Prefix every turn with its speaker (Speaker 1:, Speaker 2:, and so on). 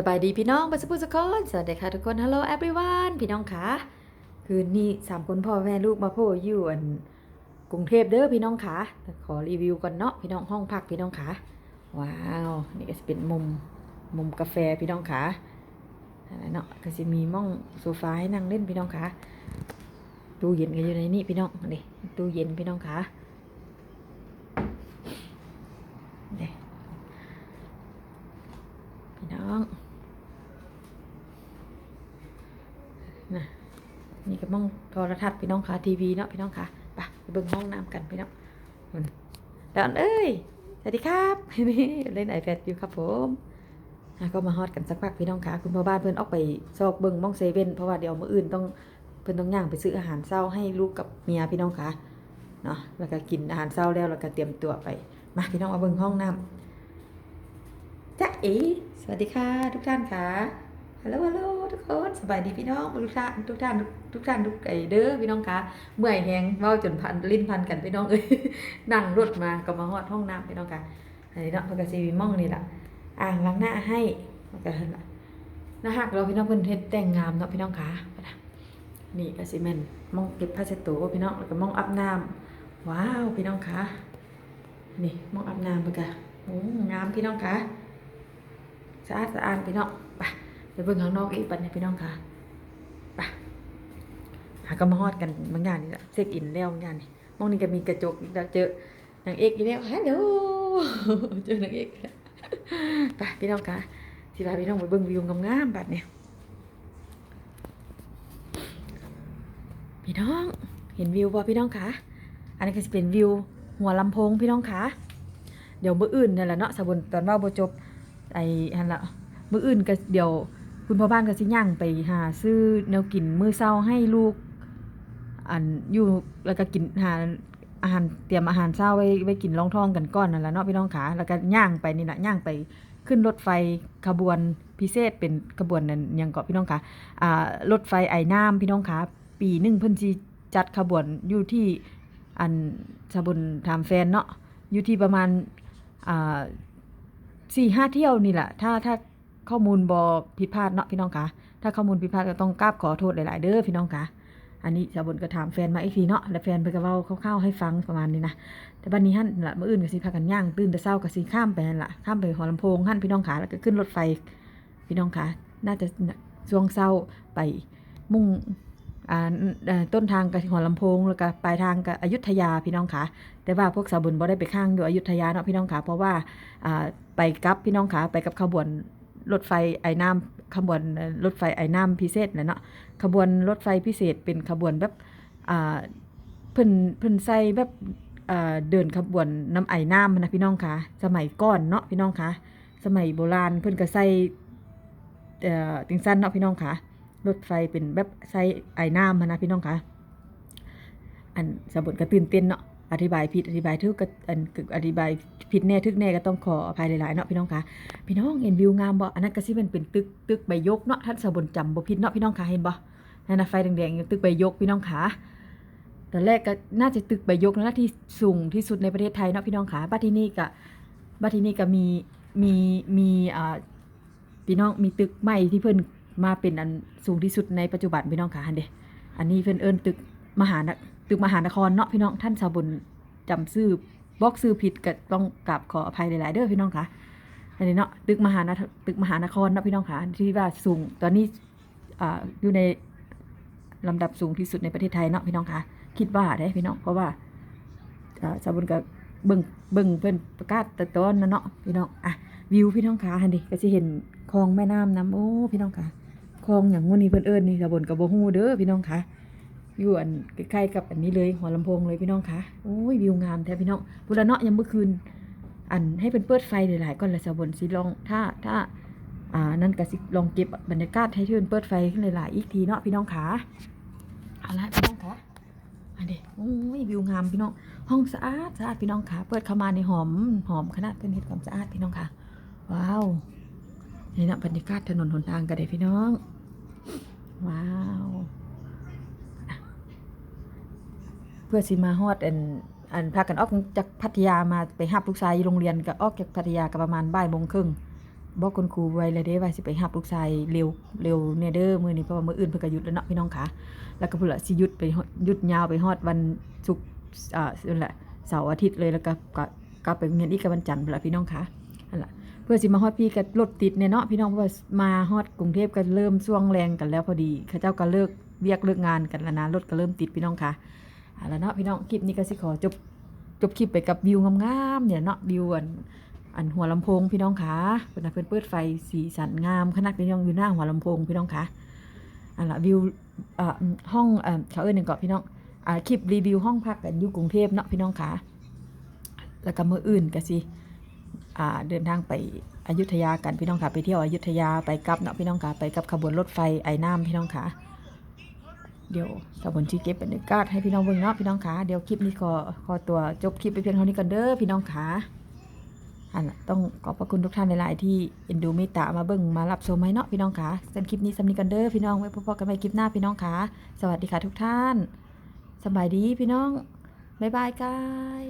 Speaker 1: สบายดีพี่น้องบัสปุสกอนสวัสดีค่ะทุกคน Hello everyone พี่น้องคะคืนนี้สามคนพ่อแม่ลูกมาโพอยู่อันกรุงเทพเด้อพี่น้องคะขอรีวิวก่อนเนาะพี่น้องห้องพักพี่น้องคะว้าวนี่ก็จะเป็นมุมมุมกาแฟพี่น้องคะอะไรเนาะก็จะมีม่องโซฟาให้นั่งเล่นพี่น้องคะตู้เย็นก็อยู่ในนี้พี่น้องนี่ตู้เย็นพี่น้องคะพี่น้อง นะ นี่ก็มองโทรทัศน์พี่น้องค่ะทีวีเนาะพี่น้องค่ะไปไปเบิ่งห้องน้ำกันพี่น้องเดอนเอ้ยสวัสดีครับนี่เล่นไอแพดอยู่ครับผมก็มาฮอดกันสักพักพี่น้องค่ะคุณพ่อบ้านเพิ่อนออกไปซอกเบิ่งมองเซเว่นเพราะว่าเดี๋ยวมื้ออื่นต้องเพิ่อนต้องย่างไปซื้ออาหารเช้าให้ลูกกับเมียพี่น้องค่ะเนาะแล้วก็กินอาหารเช้าแล้วแล้วก็เตรียมตัวไปมาพี่น้องมาเบิ่งห้องน้ำจ๊ะเอ๋สวัสดีค่ะทุกท่านค่ะ ฮัลโหลฮัลโหลทุกคนสบายดีพี่น้องทุกท่านทุกท่านทุกท่านทุกไอเด้อพี่น้องคะเมื่อยแหงเว้าจนพันลิ้นพันกันพี่น้องเอ้ยนั่งรถมาก็มาฮอดห้องน้ำพี่น้องคะอันนี้เนาะพก็สิมีม่องนี่แหละอ่างล้างหน้าให้ก็เห็นละหน้าหักเราพี่น้องเพิ่นเฮ็ดแต่งงามเนาะพี่น้องคะนี่ก็สิแม่นม่องเก็บผ้าเช็ดตัวพี่น้องแล้วก็ม่องอาบน้ำว้าวพี่น้องคะนี่ม่องอาบน้ำเพิ่นก็โอ้งามพี่น้องคะสะอาดสะอาดพี่น้อง เบิ่งข้างนอกอีกปันเนี่ยพี่น้องค่ะไปหาก็มาฮอดกันบางอย่างนี่แหละเช็คอินแล้วบางอย่างนี่มองนี่ก็มีกระจกอีกแล้วเจอนางเอกอีกแล้วฮัลโหลเจอนางเอกไปพี่น้องค่ะสิพาพี่น้องไปเบิ่งวิวงามๆบัดเนี่ยพี่น้องเห็นวิวบ่พี่น้องคะอันนี้ก็จะเป็นวิวหัวลำโพงพี่น้องคะเดี๋ยวมื้ออื่นนี่นแหละเนาะสบุนตอนว่าบ่จบไอ้หั่นละมื้ออื่นก็เดี๋ยว คุณพ่อบ้านก็สิย่างไปหาซื้อแนวกินมื้อเช้าให้ลูก อันอยู่แล้วก็กินหาอาหารเตรียมอาหารเช้าไว้ไว้กินรองท้องกันก่อนนั่นแหละเนาะพี่น้องขาแล้วก็ย่างไปนี่แหละย่างไปขึ้นรถไฟขบวนพิเศษเป็นขบวนนั้นยังเกาะพี่น้องขาอ่ารถไฟไอ้น้ำพี่น้องขาปีหนึ่งเพิ่นจัดขบวนอยู่ที่อันสะบุญถามแฟนเนาะอยู่ที่ประมาณอ่าสี่ห้าเที่ยวนี่แหละถ้าถ้า ข้อมูลบอผิดพลาดเนาะพี่น้องคะถ้าข้อมูลผิดพลาดก็ต้องกราบขอโทษหลาย ๆ เด้อพี่น้องคะอันนี้ชาวบนก็ถามแฟนมาอีกทีเนาะแล้วแฟนเพิ่นก็เว้าคร่าวๆให้ฟังประมาณนี้นะแต่บัดนี้หั่นละมื้ออื่นก็สิพากันย่างตื่นแต่เช้าก็สิข้ามไปนั่นละข้ามไปหัวลำโพงหั่นพี่น้องคะแล้วก็ขึ้นรถไฟพี่น้องคะน่าจะช่วงเช้าไปมุ่งอ่าต้นทางกับหัวลำโพงแล้วก็ปลายทางกับอยุธยาพี่น้องคะแต่ว่าพวกสาวบุญบ่ได้ไปข้างอยู่อยุธยาเนาะพี่น้องคะเพราะว่าอ่าไปกับพี่น้องขาไปกับขบวน รถไฟไอ้น้ำขบวนรถไฟไอ้น้ำพิเศษนะเนาะขบวนรถไฟพิเศษเป็นขบวนแบบอ่าเพิ่นเพิ่นใส่แบบอ่าเดินขบวนน้ำไอ้น้ำนะพี่น้องคะสมัยก่อนเนาะพี่น้องคะสมัยโบราณเพิ่นก็ใส่เอ่อติงสั้นเนาะพี่น้องคะรถไฟเป็นแบบใส่ไอ้น้ำนะพี่น้องคะอันสมบทก็ตื่นเต้นเนาะ อธิบายผิดอธิบายถูกก็อันอธิบายผิดแน่ทึกแน่ก็ต้องขออภัยหลายๆเนาะพี่น้องคะพี่น้องเห็นวิวงามบ่อันนั้นก็สิเป็นเป็นตึกตึกใบยกเนาะท่านสบนจำบ่ผิดเนาะพี่น้องคะเห็นบ่นั่นนะไฟแดงๆอยู่ตึกใบยกพี่น้องคะตอนแรกก็น่าจะตึกใบยกนะที่สูงที่สุดในประเทศไทยเนาะพี่น้องคะบัดที่นี่ก็บัดที่นี่ก็มีมีมีอ่าพี่น้องมีตึกใหม่ที่เพิ่นมาเป็นอันสูงที่สุดในปัจจุบันพี่น้องคะอันเด้อันนี้เพิ่นเอิ้นตึกมหาน ตึกมหานครเนาะพี่น้องท่านสะบนจำชื่อบอกชื่อผิดก็ต้องกราบขออภัยหลาย ๆ เด้อพี่น้องค่ะอันนี้เนาะตึกมหานตึกมหานครเนาะพี่น้องค่ะที่ว่าสูงตอนนี้อ่าอยู่ในลำดับสูงที่สุดในประเทศไทยเนาะพี่น้องค่ะคิดว่าได้พี่น้องเพราะว่าอาสาบุญกับเบิ่งเบิ่งเพิ่นประกาศแต่ต้นนะเนาะพี่น้องอะวิวพี่น้องค่ะหันดิก็สิเห็นคลองแม่น้ำน้ำโอ้พี่น้องค่ะคลองอย่างงู้นี่เพิ่นเอิ้นนี่สาวบุญกับบ่ฮู้เด้อพี่น้องค่ะ อยู่อันใกล้ๆกับอันนี้เลยหัวลำโพงเลยพี่น้องคะโอ้ยวิวงามแท้พี่น้องบุรเนาะยังเมื่อคืน อันให้เป็นเปิดไฟหลายๆก่อนละสะบนสิลองถ้าถ้าอ่านั่นก็สิลองเก็บบรรยากาศให้ที่เป็นเปิดไฟขึ้นหลายๆอีกทีเนาะพี่น้องคะเอาละพี่น้องคะอันนี้โอ้ยวิวงามพี่น้อง ห้องสะอาดสะอาดพี่น้องคะเปิดเข้ามาในหอมหอมขนาดเป็นเห็ดความสะอาดพี่น้องคะว้าวนี่นะบรรยากาศถนนหนทางกันเลยพี่น้อง ว้าว เพื่อสิมาฮอดอันอันพากันออกจากพัทยามาไปหับลูกชายอยู่โรงเรียนก็ออกจากพัทยาก็ประมาณบ่ายโมงครึ่งบอกคุณครูไว้เลยเด้ว่าสิไปหับลูกชายเร็วเร็วเนี่ยเด้อมื้อนี้เพราะว่ามื้ออื่นเพิ่นก็หยุดแล้วเนาะพี่น้องค่ะแล้วก็พุ่นละสิหยุดไปหยุดยาวไปฮอดวันศุกร์อ่านั่นแหละเสาร์อาทิตย์เลยแล้วก็ก็กลับไปงเรียนอีกกับวันจันทร์พุ่นละพี่น้องค่ะนั่นล่ะเพื่อสิมาฮอดพี่ก็รถติดเนี่ยเนาะพี่น้องเพราะว่ามาฮอดกรุงเทพก็เริ่มช่วงแรงกันแล้วพอดีเขาเจ้าก็เลิกเวียกเลิกงานกันแล้วนะรถก็เริ่มติดพี่น้องค่ะ เอาละเนาะพี่น้องคลิปนี้ก็สิขอจบจบคลิปไปกับวิวงามๆเนี่ยเนาะวิวอันอันหัวลำโพงพี่น้องค่ะเพิ่นเพิ่นเปิดไฟสีสันงามขนาดพี่น้องอยู่หน้าหัวลำโพงพี่น้องค่ะอันละวิวอ่าห้องอ่อเขาเอิ้นหนึ่งเกาะพี่น้องอ่าคลิปรีวิวห้องพักกันอยู่กรุงเทพเนาะพี่น้องคะแล้วก็มื้ออื่นก็สิอ่าเดินทางไปอยุธยากันพี่น้องค่ะไปเที่ยวอยุธยาไปกับเนาะพี่น้องค่ะไปกับขบวนรถไฟไอ้น้ำพี่น้องค่ะ เดี๋ยวสาวบนชีเก็บบรรยกาดให้พี่น้องเบิ่งเนาะพี่น้องขาเดี๋ยวคลิปนี้ขอขอตัวจบคลิปไปเพียงเท่านี้กันเด้อพี่น้องขาอันน่ะต้องขอบพระคุณทุกท่านหลายๆที่เอ็นดูเมตตามาเบิ่งมารับชมให้เนาะพี่น้องค่ะสันคลิปนี้สำนีกันเด้อพี่น้องไว้พบกันใหม่คลิปหน้าพี่น้องขาสวัสดีค่ะทุกท่านสบายดีพี่น้องบ๊ายบายกาย